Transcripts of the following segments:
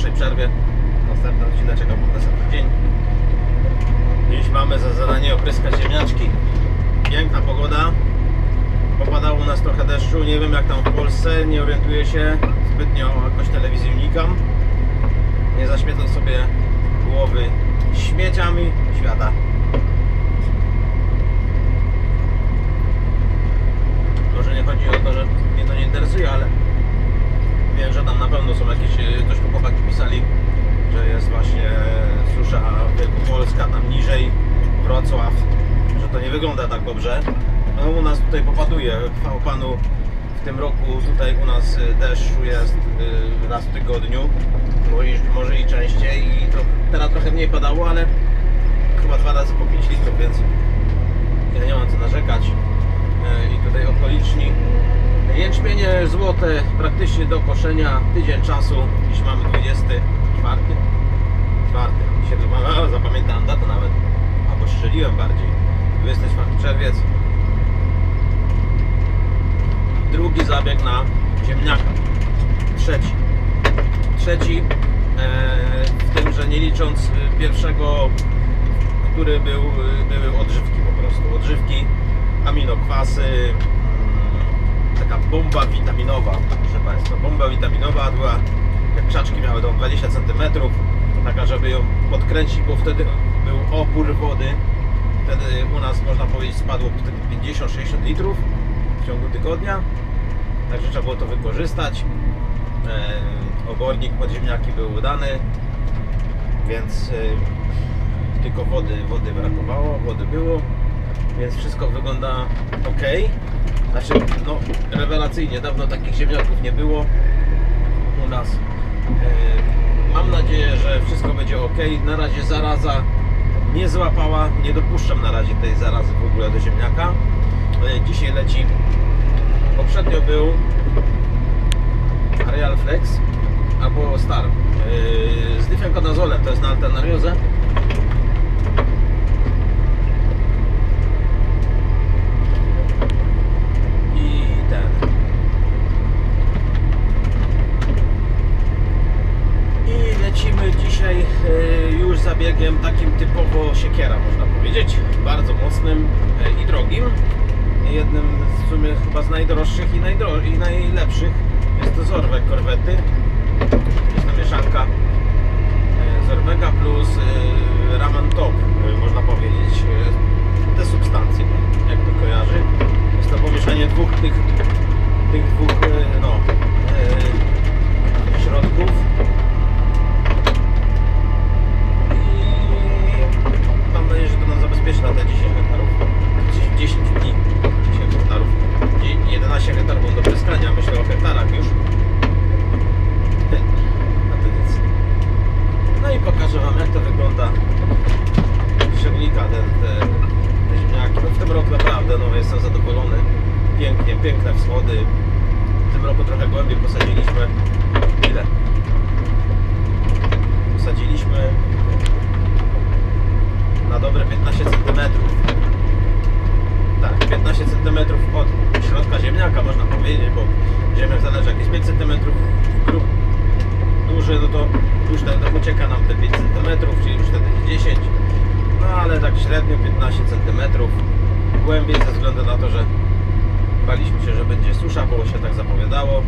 dłuższej przerwie. Następny odcineczek albo następny dzień. Dziś mamy za zadanie opryskać ziemniaczki. Piękna pogoda. Popadało u nas trochę deszczu, nie wiem jak tam w Polsce, nie orientuję się zbytnio, jakoś telewizji unikam. Nie zaśmiecą sobie głowy śmieciami świata. Może nie chodzi o to, że mnie to nie interesuje, ale wiem, że tam na pewno są jakieś, e, coś tu chłopaki pisali, że jest właśnie susza wielkopolska, tam niżej Wrocław, że to nie wygląda tak dobrze. No u nas tutaj popaduje, Panu, w tym roku tutaj u nas e, deszczu jest e, raz w tygodniu, może i, częściej i to, teraz trochę mniej padało, ale chyba dwa razy po 5 litrów, więc ja nie mam co narzekać. E, I tutaj okoliczni. Jęczmienie złote praktycznie do koszenia, tydzień czasu, dziś mamy 24, czwarty, siedem, a, zapamiętałem datę nawet, albo strzeliłem bardziej, 24 czerwiec. Drugi zabieg na ziemniaka, trzeci. Trzeci, e, w tym, że nie licząc e, pierwszego, który był, e, były odżywki po prostu, odżywki, aminokwasy, mm, taka bomba witaminowa, proszę Państwa. Bomba witaminowa była, jak krzaczki miały tą 20 cm, taka, żeby ją podkręcić, bo wtedy był opór wody. Wtedy u nas, można powiedzieć, spadło wtedy 50-60 litrów w ciągu tygodnia. Także trzeba było to wykorzystać. E, obornik pod ziemniaki był udany, więc e, tylko wody, wody brakowało, wody było więc wszystko wygląda ok. Znaczy, no, rewelacyjnie, dawno takich ziemniaków nie było u nas. E, Mam nadzieję, że wszystko będzie ok. Na razie zaraza nie złapała, nie dopuszczam na razie tej zarazy w ogóle do ziemniaka. E, Dzisiaj leci, poprzednio był Areal Flex albo Star e, z difenkonazolem, to jest na alternariozę. Takim typowo siekiera, można powiedzieć. Bardzo mocnym e, i drogim. Jednym w sumie chyba z najdroższych i, najdro- i najlepszych. Jest to Zorwek korwety. Jest to mieszanka e, Zorwega plus e, Raman Top, można powiedzieć. Te substancje, jak to kojarzy. Jest to pomieszanie dwóch tych, tych dwóch no, środków. I mam nadzieję, że to nam zabezpieczy na te 10 hektarów. 10 dni. 10 hektarów. Dzie- 11 hektarów będą do pryskania. Myślę o hektarach już. A to nic. No i pokażę Wam jak to wygląda z ciągnika ten, te, te ziemniaki. No w tym roku naprawdę no, jestem zadowolony. Pięknie, piękne wschody. W tym roku trochę głębiej posadziliśmy. Ile? Posadziliśmy na dobre 15 cm. Tak, 15 cm od środka ziemniaka można powiedzieć, bo ziemniak zależy jak jest 5 cm grób duży, no to już ten, ucieka nam te 5 cm, czyli już wtedy 10 no ale tak średnio 15 cm głębiej ze względu na to, że baliśmy się, że będzie susza, bo się tak zapowiadało.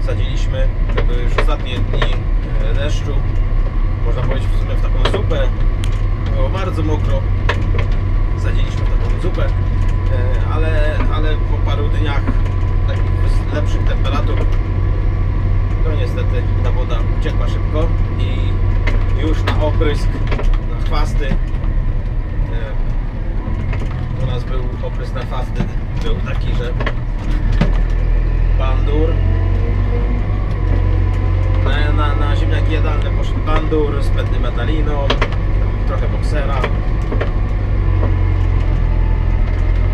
Sadziliśmy, to były już ostatnie dni e, deszczu. Można powiedzieć w sumie w taką zupę. Było bardzo mokro. Sadziliśmy taką zupę. E, ale, ale po paru dniach takich lepszych temperatur to niestety ta woda uciekła szybko i już na oprysk, na chwasty u nas był oprysk na chwasty był taki, że bandur na, na, na ziemniaki jadalne poszedł bandur z pendymetaliną trochę boksera.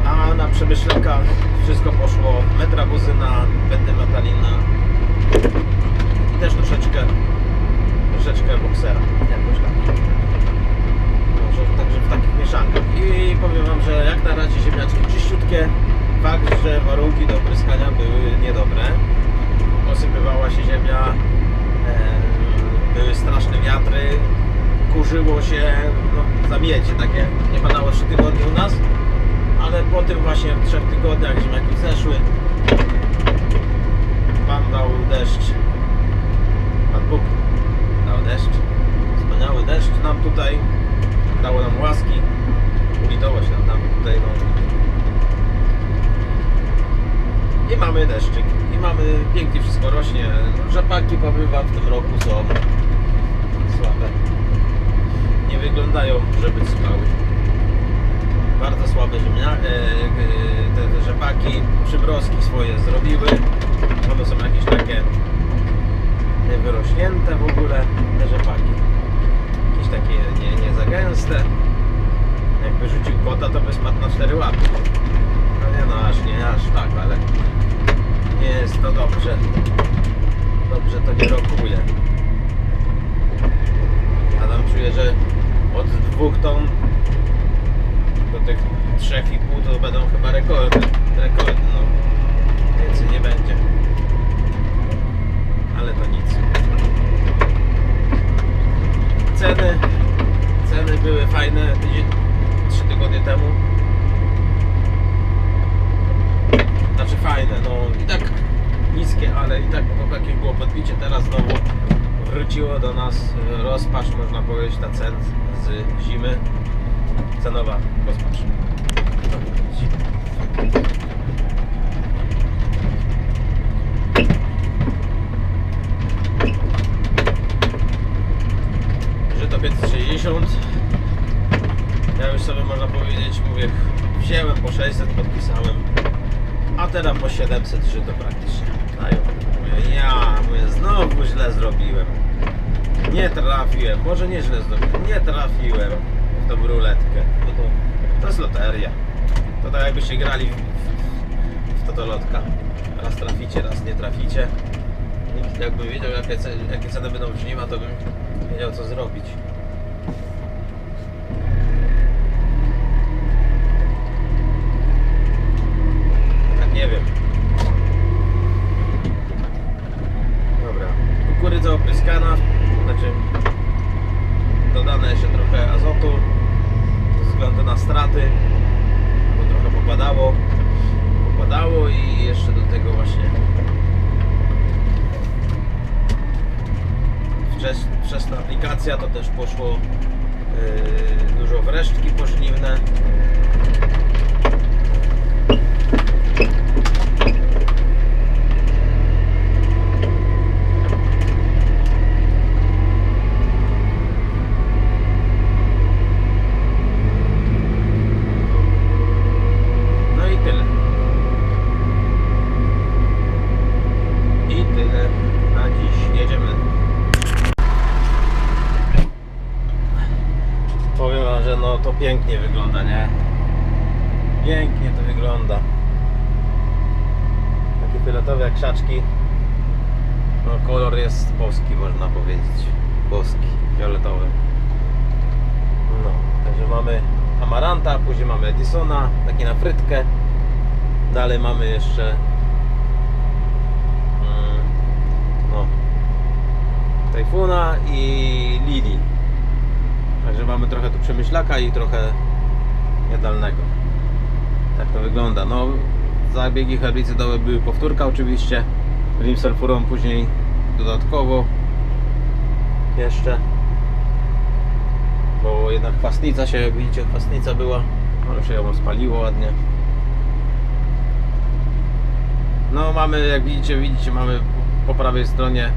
A na przemyśleka wszystko poszło metrabuzyna, pendymetalina i też troszeczkę troszeczkę boksera. Jakoś tak Może także w takich mieszankach. I powiem wam, że jak na razie ziemniaczki czyściutkie. Fakt, że warunki do opryskania były niedobre. Osypywała się ziemia e, były straszne wiatry, kurzyło się, no zabijecie takie, nie padało 3 tygodnie u nas, ale po tym właśnie w 3 tygodniach ziemniaki zeszły, Pan dał deszcz, Pan Bóg dał deszcz, wspaniały deszcz nam tutaj, dało nam łaski, ulitować nam, nam tutaj, no. I mamy deszczyk, i mamy pięknie wszystko rośnie, rzepaki pobywa w tym roku są słabe, nie wyglądają, żeby sypały. Bardzo słabe ziemia, e, e, te, te rzepaki, przymrozki swoje zrobiły, one są jakieś takie niewyrośnięte w ogóle, te rzepaki, takie nie, nie za gęste, jakby rzucił kota, to by spadł na cztery łapy. No nie no, aż nie aż tak, ale nie jest to dobrze. Dobrze to nie rokuje. Adam czuje, że od dwóch ton do tych trzech i pół to będą chyba rekordy. Rekordy, no. Więcej nie będzie. Ale to nic. Ceny. Ceny były fajne tydzień, trzy tygodnie temu. Znaczy fajne, no i tak niskie, ale i tak po jakieś było podbicie. Teraz znowu wróciło do nas rozpacz, można powiedzieć, ta cen z zimy. Cenowa rozpacz. 60 ja już sobie można powiedzieć, mówię, wziąłem po 600, podpisałem, a teraz po 700 żyto praktycznie dają. Mówię, ja, mówię, znowu źle zrobiłem. Nie trafiłem, może nie źle zrobiłem, nie trafiłem w tą ruletkę. No to, to jest loteria. To tak jakbyście grali w, w, w totolotka. Raz traficie, raz nie traficie. Nikt jakby wiedział jakie, jakie ceny będą żniwa, to bym wiedział co zrobić. Tak nie wiem. Dobra. Opryskana, znaczy dodane jeszcze trochę azotu ze względu na straty, bo trochę popadało. Popadało i jeszcze do tego właśnie wczes, wczesna aplikacja to też poszło yy, dużo w resztki pożniwne. No i tyle. I tyle na dziś. Jedziemy. Powiem wam, że no to pięknie wygląda, nie? Pięknie to wygląda. Takie fioletowe krzaczki. No kolor jest boski, można powiedzieć. Boski, fioletowy. No, także mamy Amaranta, później mamy Edisona, taki na frytkę. Dalej mamy jeszcze mm, no, Tajfuna i Lili. Także mamy trochę tu przemyślaka i trochę jadalnego. Tak to wygląda. No, zabiegi herbicydowe były powtórka oczywiście. Rimsulfurą później dodatkowo jeszcze. Bo jednak chwastnica się, jak widzicie, chwastnica była, ale się ją spaliło ładnie. No mamy, jak widzicie, widzicie, mamy po prawej stronie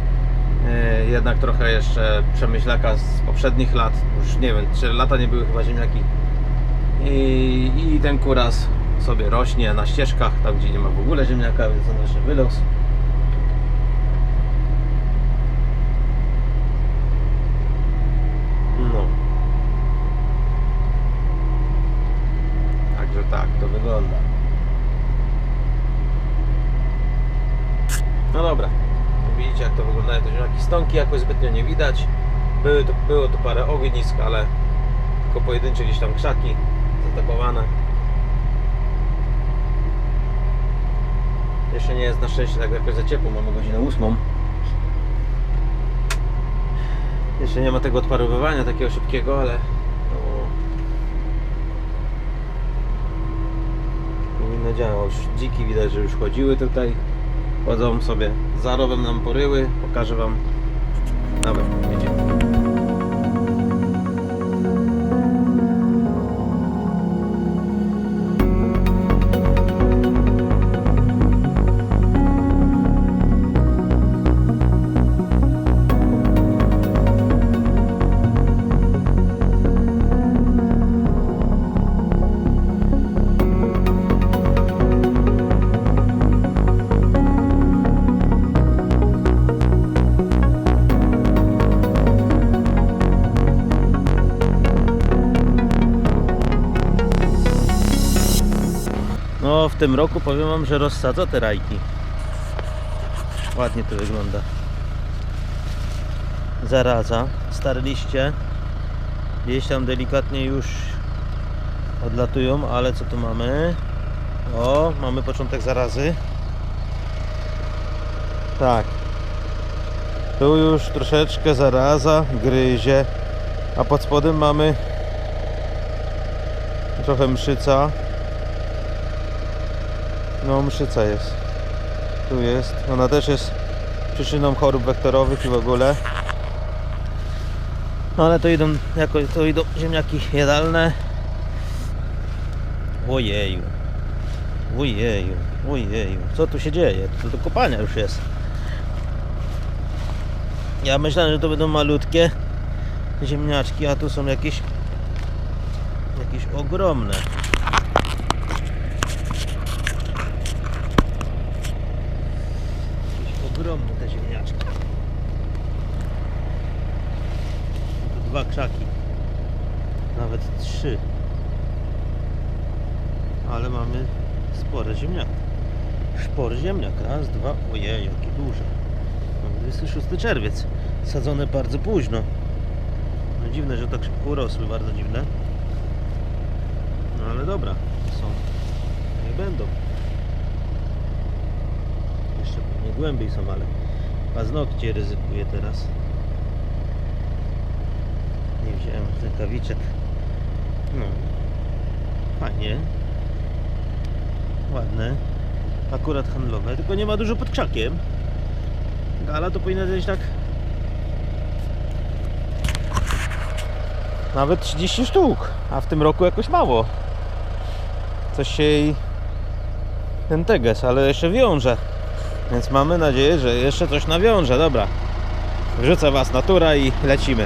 jednak trochę jeszcze przemyślaka z poprzednich lat. Już nie wiem, 4 lata nie były chyba ziemniaki. I, I ten kuras sobie rośnie na ścieżkach, tam gdzie nie ma w ogóle ziemniaka, więc on jeszcze wyrósł. No. Także tak to wygląda. No dobra. Widzicie jak to wyglądają te ziemniaki. Stonki jakoś zbytnio nie widać. Były to, było tu parę ognisk, ale tylko pojedyncze gdzieś tam krzaki zatakowane. Jeszcze nie jest na szczęście tak jakoś za ciepło, mamy godzinę ósmą. Jeszcze nie ma tego odparowywania takiego szybkiego, ale no, powinno działać. Dziki widać, że już chodziły tutaj. Chodzą sobie, za rowem nam poryły. Pokażę Wam. Dobra, No w tym roku powiem Wam, że rozsadza te rajki. Ładnie to wygląda. Zaraza, stare liście. Gdzieś tam delikatnie już odlatują, ale co tu mamy? O, mamy początek zarazy. Tak. Tu już troszeczkę zaraza gryzie, a pod spodem mamy trochę mszyca. No, mszyca jest. Tu jest. Ona też jest przyczyną chorób wektorowych i w ogóle. No ale to idą, jako to idą ziemniaki jadalne. Ojeju. Ojeju. Ojeju. Co tu się dzieje? To do kopania już jest. Ja myślałem, że to będą malutkie ziemniaczki, a tu są jakieś jakieś ogromne. Jakieś ogromne te ziemniaczki. Tu dwa krzaki. Nawet trzy. Ale mamy spore ziemniaki. Szpory ziemniak. Raz, dwa. Ojej, jakie duże. Mamy 26 czerwiec. Sadzone bardzo późno. No dziwne, że tak szybko urosły. Bardzo dziwne. No ale dobra. Są. Nie będą. Jeszcze pewnie głębiej są, ale paznokcie ryzykuję teraz. Nie wziąłem rękawiczek. No. Fajnie. Ładne. Akurat handlowe, tylko nie ma dużo pod krzakiem. Gala to powinna być tak. Nawet 30 sztuk, a w tym roku jakoś mało. Coś się jej ten teges, ale jeszcze wiąże. Więc mamy nadzieję, że jeszcze coś nawiąże. Dobra. Wrzucę Was natura i lecimy.